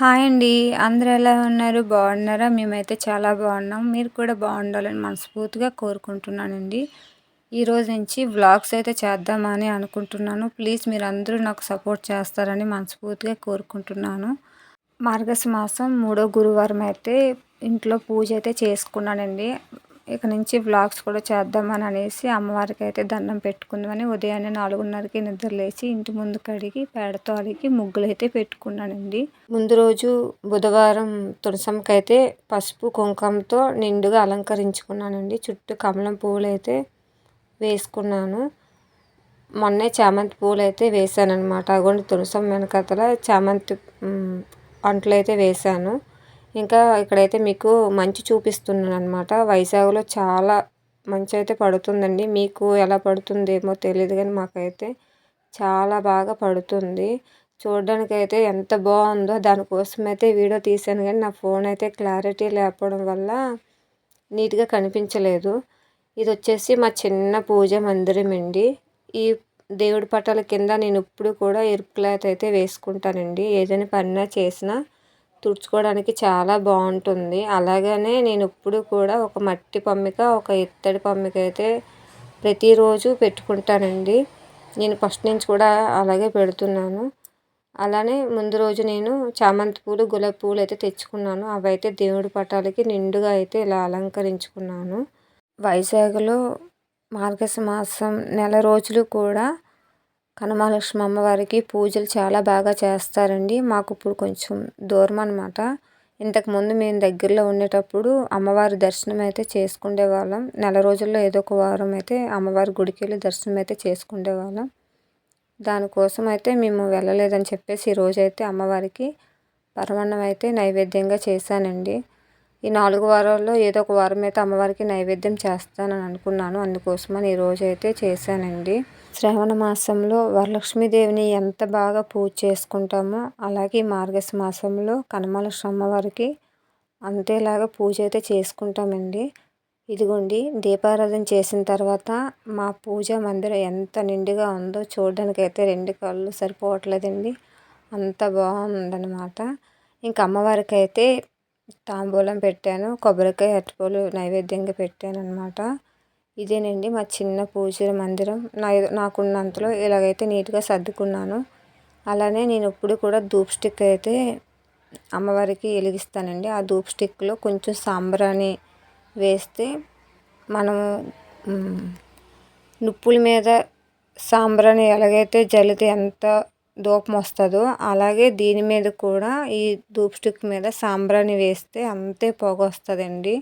Hi అండి. అందరూ ఎలా ఉన్నారు? బాగున్నారా? మేమైతే చాలా బాగున్నాం. మీరు కూడా బాగుండాలని మనస్ఫూర్తిగా కోరుకుంటున్నానండి. ఈరోజు నుంచి వ్లాగ్స్ అయితే చేద్దామని అనుకుంటున్నాను. ప్లీజ్ మీరు అందరూ నాకు సపోర్ట్ చేస్తారని మనస్ఫూర్తిగా కోరుకుంటున్నాను. మార్గశ మాసం మూడో గురువారం అయితే ఇంట్లో పూజ అయితే చేసుకున్నానండి. ఇక నుంచి వ్లాగ్స్ కూడా చేద్దామని అనేసి అమ్మవారికి అయితే దండం పెట్టుకుందామని ఉదయాన్నే నాలుగున్నరకి నిద్ర లేచి ఇంటి ముందు కడిగి పేడతో అడిగి ముగ్గులు అయితే పెట్టుకున్నానండి. ముందు రోజు బుధవారం తులసంకైతే పసుపు కుంకుమతో నిండుగా అలంకరించుకున్నానండి. చుట్టూ కమలం పువ్వులు అయితే వేసుకున్నాను. మొన్నే చామంతి పూలు అయితే వేసాను అనమాట అగోండి తులసం వెనకతల చామంతి అంట్లు అయితే వేశాను. ఇంకా ఇక్కడైతే మీకు మంచు చూపిస్తున్నాను అనమాట వైజాగ్లో చాలా మంచు అయితే పడుతుందండి. మీకు ఎలా పడుతుందేమో తెలియదు కానీ మాకైతే చాలా బాగా పడుతుంది. చూడడానికి అయితే ఎంత బాగుందో దానికోసం అయితే వీడియో తీశాను కానీ నా ఫోన్ అయితే క్లారిటీ లేకపోవడం వల్ల నీట్గా కనిపించలేదు. ఇది వచ్చేసి మా చిన్న పూజ మందిరం అండి. ఈ దేవుడి పటాల కింద నేను ఇప్పుడు కూడా ఎరుపు క్లాత్ అయితే వేసుకుంటానండి. ఏదైనా పనినా చేసినా తుడుచుకోవడానికి చాలా బాగుంటుంది. అలాగనే నేను ఇప్పుడు కూడా ఒక మట్టి పమ్మిక ఒక ఇత్తడి పమ్మిక అయితే ప్రతిరోజు పెట్టుకుంటానండి. నేను ఫస్ట్ నుంచి కూడా అలాగే పెడుతున్నాను. అలానే ముందు రోజు నేను చామంతి పూలు గులాబీ పూలు అయితే తెచ్చుకున్నాను. అవి అయితే దేవుడి పటాలకి నిండుగా అయితే ఇలా అలంకరించుకున్నాను. వైజాగ్లో మార్గశ మాసం నెల రోజులు కూడా కనమహాలక్ష్మి అమ్మవారికి పూజలు చాలా బాగా చేస్తారండి. మాకు ఇప్పుడు కొంచెం దూరం అనమాట ఇంతకుముందు మేము దగ్గరలో ఉండేటప్పుడు అమ్మవారి దర్శనం అయితే చేసుకునే వాళ్ళం. నెల రోజుల్లో ఏదో ఒక వారం అయితే అమ్మవారి గుడికి వెళ్ళి దర్శనం అయితే చేసుకునే వాళ్ళం. దానికోసం అయితే మేము వెళ్ళలేదని చెప్పేసి ఈరోజైతే అమ్మవారికి పరమాన్నం అయితే నైవేద్యంగా చేశానండి. ఈ నాలుగు వారాల్లో ఏదో ఒక వారం అయితే అమ్మవారికి నైవేద్యం చేస్తానని అనుకున్నాను. అందుకోసమని ఈరోజు అయితే చేశానండి. శ్రావణ మాసంలో వరలక్ష్మీదేవిని ఎంత బాగా పూజ చేసుకుంటామో అలాగే మార్గశ మాసంలో కనమలక్ష్మి అమ్మవారికి అంతేలాగా పూజ అయితే చేసుకుంటామండి. ఇదిగోండి దీపారాధన చేసిన తర్వాత మా పూజ మందిరం ఎంత నిండుగా ఉందో చూడడానికి అయితే రెండు కళ్ళు సరిపోవట్లేదండి. అంత బాగుందన్నమాట. ఇంకా అమ్మవారికి అయితే తాంబూలం పెట్టాను కొబ్బరికాయ అరటిపూలు నైవేద్యంగా పెట్టాను అనమాట ఇదేనండి మా చిన్న పూజల మందిరం. నా నాకున్నంతలో ఇలాగైతే నీట్గా సర్దుకున్నాను. అలానే నేను ఇప్పుడు కూడా ధూప్ స్టిక్ అయితే అమ్మవారికి వెలిగిస్తానండి. ఆ ధూప్ స్టిక్లో కొంచెం సాంబ్రాణి వేస్తే మనము నుప్పుల మీద సాంబ్రాణి ఎలాగైతే జల్లితే ఎంత ధూపం వస్తుందో అలాగే దీని మీద కూడా ఈ ధూప్ స్టిక్ మీద సాంబ్రాణి వేస్తే అంతే పొగ వస్తుందండి.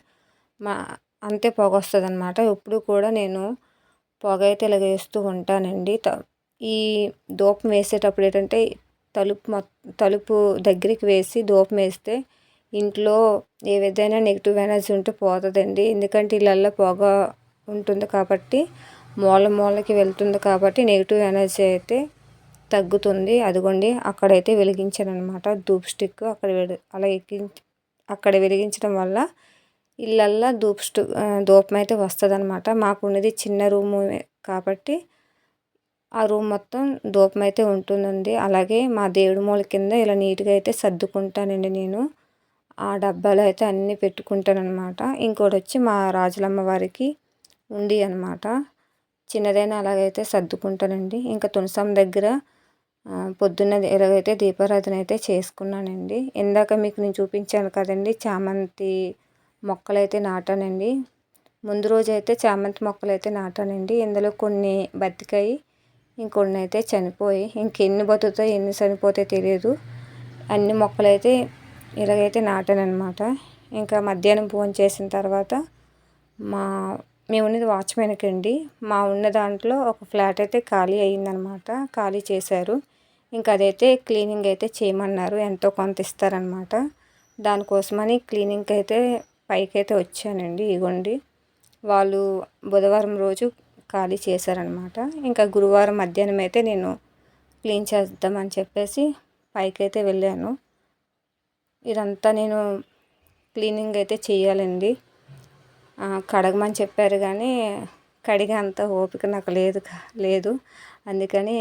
మా అంతే పొగ వస్తుంది అనమాట ఎప్పుడు కూడా నేను పొగ అయితే ఇలాగ వేస్తూ ఉంటానండి. ఈ ధూపం వేసేటప్పుడు ఏంటంటే తలుపు తలుపు దగ్గరికి వేసి ధూపం వేస్తే ఇంట్లో ఏ విధమైన నెగిటివ్ ఎనర్జీ ఉంటే పోతుందండి. ఎందుకంటే ఇళ్ళల్లో పొగ ఉంటుంది కాబట్టి మూల మూలకి వెళ్తుంది కాబట్టి నెగిటివ్ ఎనర్జీ అయితే తగ్గుతుంది. అదిగోండి అక్కడైతే వెలిగించాను అనమాట ధూప్ స్టిక్ అక్కడ అలా ఎక్కించి అక్కడ వెలిగించడం వల్ల ఇళ్ళల్లో దూప్ స్టు ధూపం అయితే వస్తుంది అనమాట మాకు ఉన్నది చిన్న రూము కాబట్టి ఆ రూమ్ మొత్తం ధూపం అయితే ఉంటుందండి. అలాగే మా దేవుడి మూల కింద ఇలా నీట్గా అయితే సర్దుకుంటానండి నేను. ఆ డబ్బాలు అయితే అన్నీ పెట్టుకుంటాను అనమాట ఇంకోటి వచ్చి మా రాజులమ్మ వారికి ఉంది అనమాట చిన్నదైనా అలాగైతే సర్దుకుంటానండి. ఇంకా తులసం దగ్గర పొద్దున్న ఎలాగైతే దీపారాధన అయితే చేసుకున్నానండి. ఇందాక మీకు నేను చూపించాను కదండి చామంతి మొక్కలైతే నాటానండి. ముందు రోజు అయితే చామంతి మొక్కలు అయితే నాటానండి. ఇందులో కొన్ని బతికాయి ఇంకొన్ని అయితే చనిపోయి ఇంకెన్ని బతుకుతాయి ఎన్ని చనిపోతాయి తెలియదు. అన్ని మొక్కలైతే ఇలాగైతే నాటానమాట ఇంకా మధ్యాహ్నం ఫోన్ చేసిన తర్వాత మా మేము ఉన్నది వాచ్మెన్కి అండి మా ఉన్న దాంట్లో ఒక ఫ్లాట్ అయితే ఖాళీ అయ్యిందనమాట ఖాళీ చేశారు. ఇంకా అదైతే క్లీనింగ్ అయితే చేయమన్నారు. ఎంతో కొంత ఇస్తారనమాట దానికోసమని క్లీనింగ్కి అయితే పైకి అయితే వచ్చానండి ఇగోండి. వాళ్ళు బుధవారం రోజు ఖాళీ చేశారనమాట ఇంకా గురువారం మధ్యాహ్నం అయితే నేను క్లీన్ చేద్దామని చెప్పేసి పైకైతే వెళ్ళాను. ఇదంతా నేను క్లీనింగ్ అయితే చేయాలండి. కడగమని చెప్పారు కానీ కడిగే అంత ఓపిక నాకు లేదు లేదు. అందుకని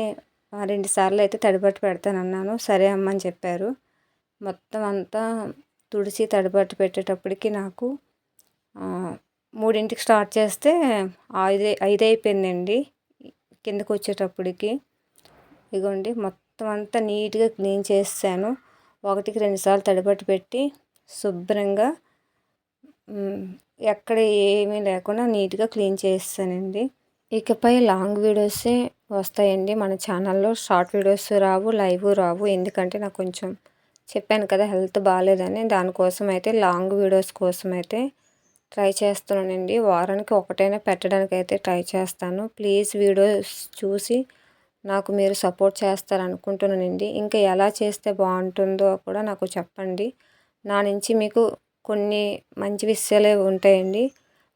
రెండు సార్లు అయితే తడిపట్టు పెడతానన్నాను. సరే అమ్మని చెప్పారు. మొత్తం అంతా తుడిచి తడిబట్ట పెట్టేటప్పటికి నాకు మూడింటికి స్టార్ట్ చేస్తే ఐదు ఐదు అయిపోయిందండి కిందకు వచ్చేటప్పటికి ఇగోండి మొత్తం అంతా నీట్గా క్లీన్ చేసాను ఒకటికి రెండుసార్లు తడిబట్ట పెట్టి శుభ్రంగా ఎక్కడ ఏమీ లేకుండా నీట్గా క్లీన్ చేస్తానండి ఇకపై లాంగ్ వీడియోసే వస్తాయండి. మన ఛానల్లో షార్ట్ వీడియోస్ రావు లైవ్ రావు. ఎందుకంటే నాకు కొంచెం చెప్పాను కదా హెల్త్ బాగాలేదని దానికోసం అయితే లాంగ్ వీడియోస్ కోసం అయితే ట్రై చేస్తున్నానండి. వారానికి ఒకటైనా పెట్టడానికి అయితే ట్రై చేస్తాను. ప్లీజ్ వీడియోస్ చూసి నాకు మీరు సపోర్ట్ చేస్తారనుకుంటున్నానండి. ఇంకా ఎలా చేస్తే బాగుంటుందో కూడా నాకు చెప్పండి. నా నుంచి మీకు కొన్ని మంచి విషయాలే ఉంటాయండి.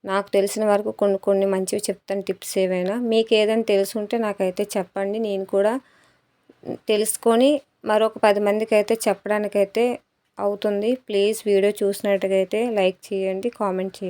నాకు తెలిసిన వరకు కొన్ని కొన్ని మంచివి చెప్తాను. టిప్స్ ఏవైనా. మీకు ఏదైనా తెలుసుంటే నాకైతే చెప్పండి. నేను కూడా తెలుసుకొని మరొక పది మందికి అయితే చెప్పడానికైతే అవుతుంది. ప్లీజ్ వీడియో చూసినట్టుగా అయితే లైక్ చేయండి కామెంట్ చేయండి.